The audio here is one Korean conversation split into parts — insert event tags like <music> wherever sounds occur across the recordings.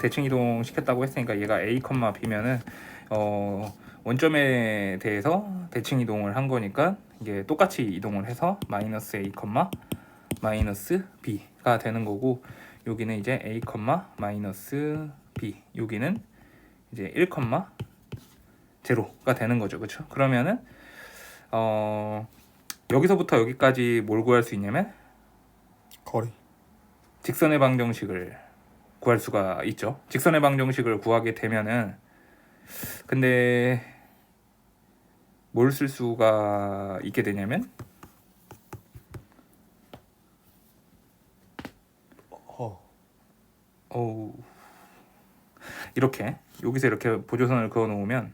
대칭 이동 시켰다고 했으니까 얘가 a, b면은 어 원점에 대해서 대칭 이동을 한 거니까 이게 똑같이 이동을 해서 마이너스 a, 마이너스 b가 되는 거고 여기는 이제 a, 마이너스 b 여기는 이제 1, 제로가 되는 거죠. 그렇죠? 그러면은 어 여기서부터 여기까지 뭘 구할 수 있냐면 거리. 직선의 방정식을 구할 수가 있죠. 직선의 방정식을 구하게 되면은 근데 뭘 쓸 수가 있게 되냐면 어. 어우 이렇게 여기서 이렇게 보조선을 그어 놓으면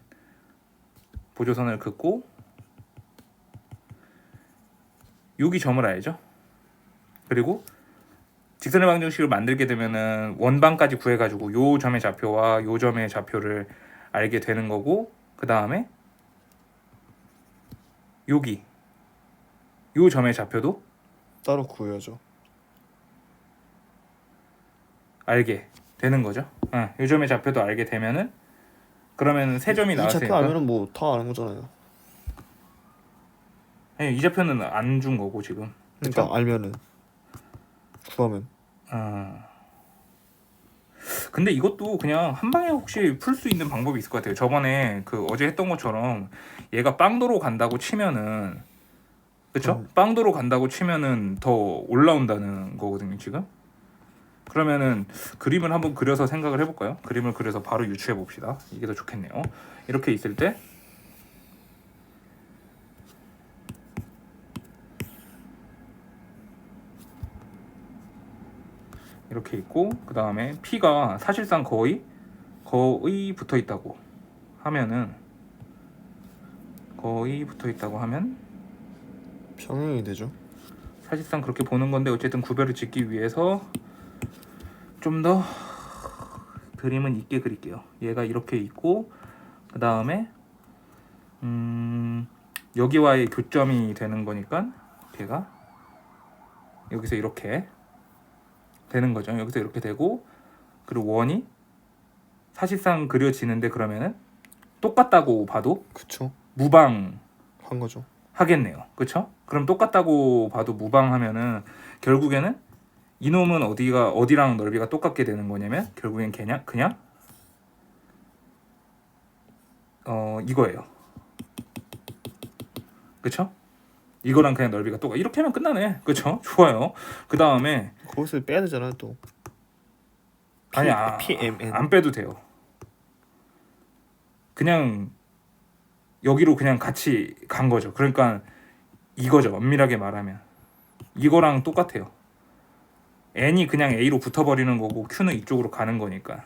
보조선을 긋고 여기 점을 알죠. 그리고 직선의 방정식을 만들게 되면은 원방까지 구해가지고 요 점의 좌표와 요 점의 좌표를 알게 되는 거고 그 다음에 여기 요 점의 좌표도 따로 구해야죠. 알게 되는 거죠. 응, 요 점의 좌표도 알게 되면은 그러면 세 점이 이 좌표 나왔으니까 알면은 뭐 다 아는 거잖아요. 아니, 이 좌표는 안 준 거고 지금. 그러니까? 알면은 구하면 어. 근데 이것도 그냥 한 방에 혹시 풀 수 있는 방법이 있을 것 같아요. 저번에 그 어제 했던 것처럼 얘가 빵도로 간다고 치면은 그쵸? 음. 빵도로 간다고 치면은 더 올라온다는 거거든요, 지금. 그러면은 그림을 한번 그려서 생각을 해볼까요? 그림을 그려서 바로 유추해 봅시다. 이게 더 좋겠네요. 이렇게 있을 때 이렇게 있고 그 다음에 P가 사실상 거의 거의 붙어 있다고 하면은 거의 붙어 있다고 하면 평행이 되죠. 사실상 그렇게 보는 건데 어쨌든 구별을 짓기 위해서 좀 더 그림은 있게 그릴게요. 얘가 이렇게 있고 그 다음에 음 여기와의 교점이 되는 거니까 걔가 여기서 이렇게 되는 거죠. 여기서 이렇게 되고 그리고 원이 사실상 그려지는데 그러면은 똑같다고 봐도 그쵸? 무방 한 거죠. 하겠네요. 그렇죠? 그럼 똑같다고 봐도 무방하면은 결국에는 이놈은 어디가 어디랑 넓이가 똑같게 되는 거냐면 결국엔 그냥 그냥 어 이거예요. 그렇죠? 이거랑 그냥 넓이가 똑같. 이렇게 하면 끝나네. 그렇죠? <laughs> 좋아요. 그 다음에 거기서 빼야 되잖아요 또. P, 아니 아, PMN. 안 빼도 돼요. 그냥 여기로 그냥 같이 간 거죠. 그러니까 이거죠. 엄밀하게 말하면 이거랑 똑같아요. n이 그냥 a로 붙어버리는 거고 q는 이쪽으로 가는 거니까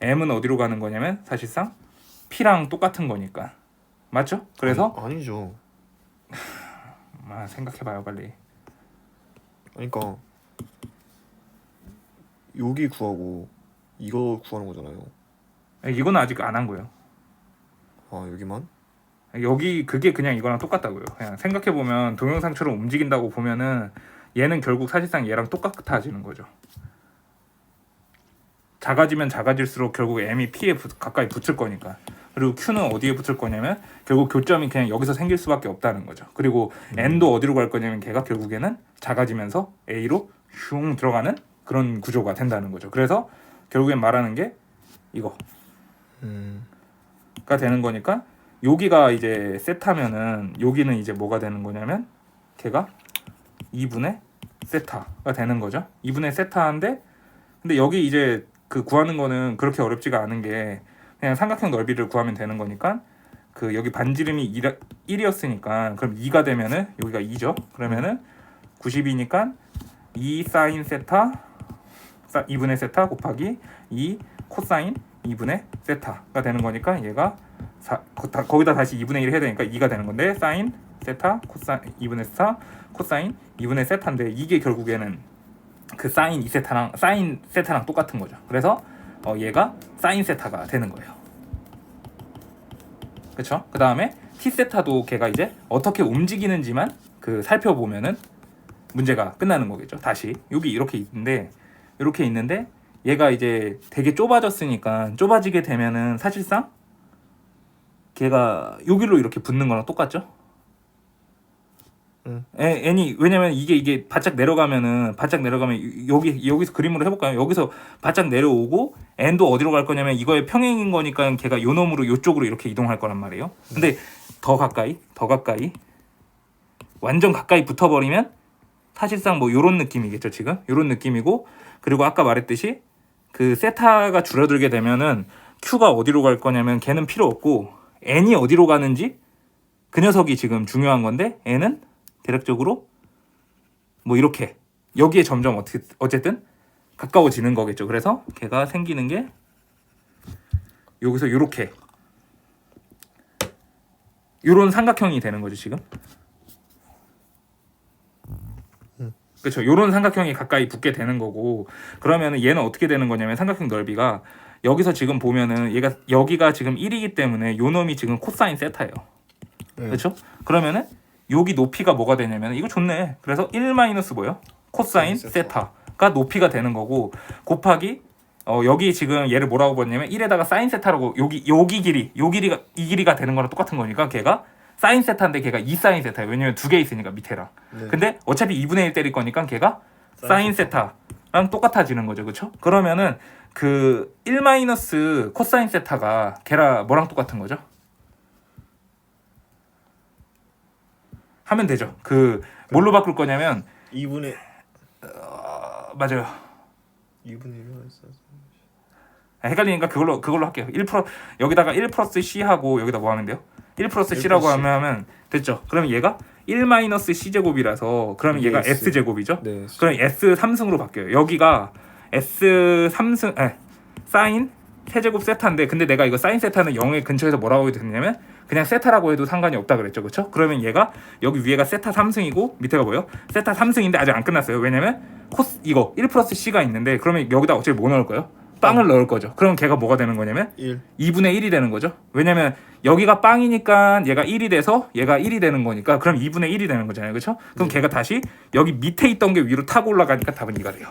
m은 어디로 가는 거냐면 사실상 p랑 똑같은 거니까 맞죠? 그래서 아니, 아니죠. 아, 생각해봐요 빨리. 그러니까 여기 구하고 이거 구하는 거잖아요. 이거는 아직 안 한 거예요. 아 여기만? 여기 그게 그냥 이거랑 똑같다고요. 그냥 생각해 보면 동영상처럼 움직인다고 보면은 얘는 결국 사실상 얘랑 똑같아지는 거죠. 작아지면 작아질수록 결국 m이 p에 붙- 가까이 붙을 거니까. 그리고 q는 어디에 붙을 거냐면 결국 교점이 그냥 여기서 생길 수밖에 없다는 거죠. 그리고 n도 어디로 갈 거냐면 걔가 결국에는 작아지면서 a로 슝 들어가는 그런 구조가 된다는 거죠. 그래서 결국엔 말하는 게 이거. 음. 가 되는 거니까 여기가 이제 세타면은 여기는 이제 뭐가 되는 거냐면 걔가 2분의 세타가 되는 거죠. 2분의 세타인데 근데 여기 이제 그 구하는 거는 그렇게 어렵지가 않은 게 그냥 삼각형 넓이를 구하면 되는 거니까 그 여기 반지름이 1 이었으니까 그럼 2가 되면은 여기가 2죠. 그러면은 90이니까 2 사인 세타 2분의 세타 곱하기 2 코사인 2분의 세타가 되는 거니까 얘가 사, 거, 다, 거기다 다시 2분의 1 해야 되니까 2가 되는 건데 사인 세타 코사 2분의 세타 코사인 2분의 세타인데 이게 결국에는 그 사인 2세타랑 사인 세타랑 똑같은 거죠. 그래서 어, 얘가 사인 세타가 되는 거예요. 그렇죠? 그 다음에 t 세타도 걔가 이제 어떻게 움직이는지만 그 살펴보면은 문제가 끝나는 거겠죠. 다시 여기 이렇게 있는데 이렇게 있는데 얘가 이제 되게 좁아졌으니까 좁아지게 되면은 사실상 걔가 여기로 이렇게 붙는 거랑 똑같죠? 응. 애, 애니 왜냐면 이게 이게 바짝 내려가면은 바짝 내려가면 이- 여기 여기서 그림으로 해볼까요? 여기서 바짝 내려오고 n도 어디로 갈 거냐면 이거의 평행인 거니까 걔가 요 놈으로 요쪽으로 이렇게 이동할 거란 말이에요. 근데 더 가까이 더 가까이 완전 가까이 붙어버리면 사실상 뭐 요런 느낌이겠죠 지금 요런 느낌이고 그리고 아까 말했듯이 그 세타가 줄어들게 되면은 q가 어디로 갈 거냐면 걔는 필요 없고 n이 어디로 가는지 그 녀석이 지금 중요한 건데 n은 대략적으로 뭐 이렇게 여기에 점점 어떻게 어쨌든 가까워지는 거겠죠. 그래서 걔가 생기는 게 여기서 요렇게 요런 삼각형이 되는 거죠 지금. 그렇죠. 요런 삼각형이 가까이 붙게 되는 거고 그러면은 얘는 어떻게 되는 거냐면 삼각형 넓이가 여기서 지금 보면은 얘가 여기가 지금 1이기 때문에 요 놈이 지금 코사인 세타예요. 네. 그렇죠? 그러면은 여기 높이가 뭐가 되냐면 이거 좋네. 그래서 1 마이너스 뭐요? 코사인 세타. 세타가 높이가 되는 거고 곱하기 어 여기 지금 얘를 뭐라고 봤냐면 1에다가 사인 세타라고 여기 여기 길이 요 길이가 이 길이가 되는 거랑 똑같은 거니까 걔가 사인 세타인데 걔가 2 사인 세타예요. 왜냐면 두 개 있으니까 밑에랑. 네. 근데 어차피 2분의 1 때릴 거니까 걔가 사인 세타 랑 똑같아지는 거죠. 그렇죠? 그러면은 그 1 마이너스 코사인 세타가 걔라 뭐랑 똑같은 거죠? 하면 되죠. 그 뭘로 바꿀 거냐면 2분의 어, 맞아요. 2분의 1을 했어. 아, 헷갈리니까 그걸로 그걸로 할게요. 1 플러 여기다가 1 플러스 c 하고 여기다 뭐 하면 돼요? 1 플러스 1 c라고 하면, 하면 됐죠. 그러면 얘가 1 마이너스 c 제곱이라서 그러면 얘가 S. s 제곱이죠. 네. 그럼 S 3승으로 바뀌어요. 여기가 S 3승 에 사인 세제곱 세타인데 근데 내가 이거 사인 세타는 0의 근처에서 뭐라고 되냐면 그냥 세타라고 해도 상관이 없다 그랬죠. 그렇죠? 그러면 얘가 여기 위에가 세타 3승이고 밑에가 뭐예요? 세타 3승인데 아직 안 끝났어요. 왜냐면 코스 이거 1 플러스 c가 있는데 그러면 여기다 어차피 뭐 넣을 거예요? 빵을 넣을 거죠. 그럼 걔가 뭐가 되는 거냐면 1. 2분의 1이 되는 거죠. 왜냐면 여기가 빵이니까 얘가 1이 돼서 얘가 1이 되는 거니까 그럼 2분의 1이 되는 거잖아요. 그렇죠? 그럼 걔가 다시 여기 밑에 있던 게 위로 타고 올라가니까 답은 이가 돼요.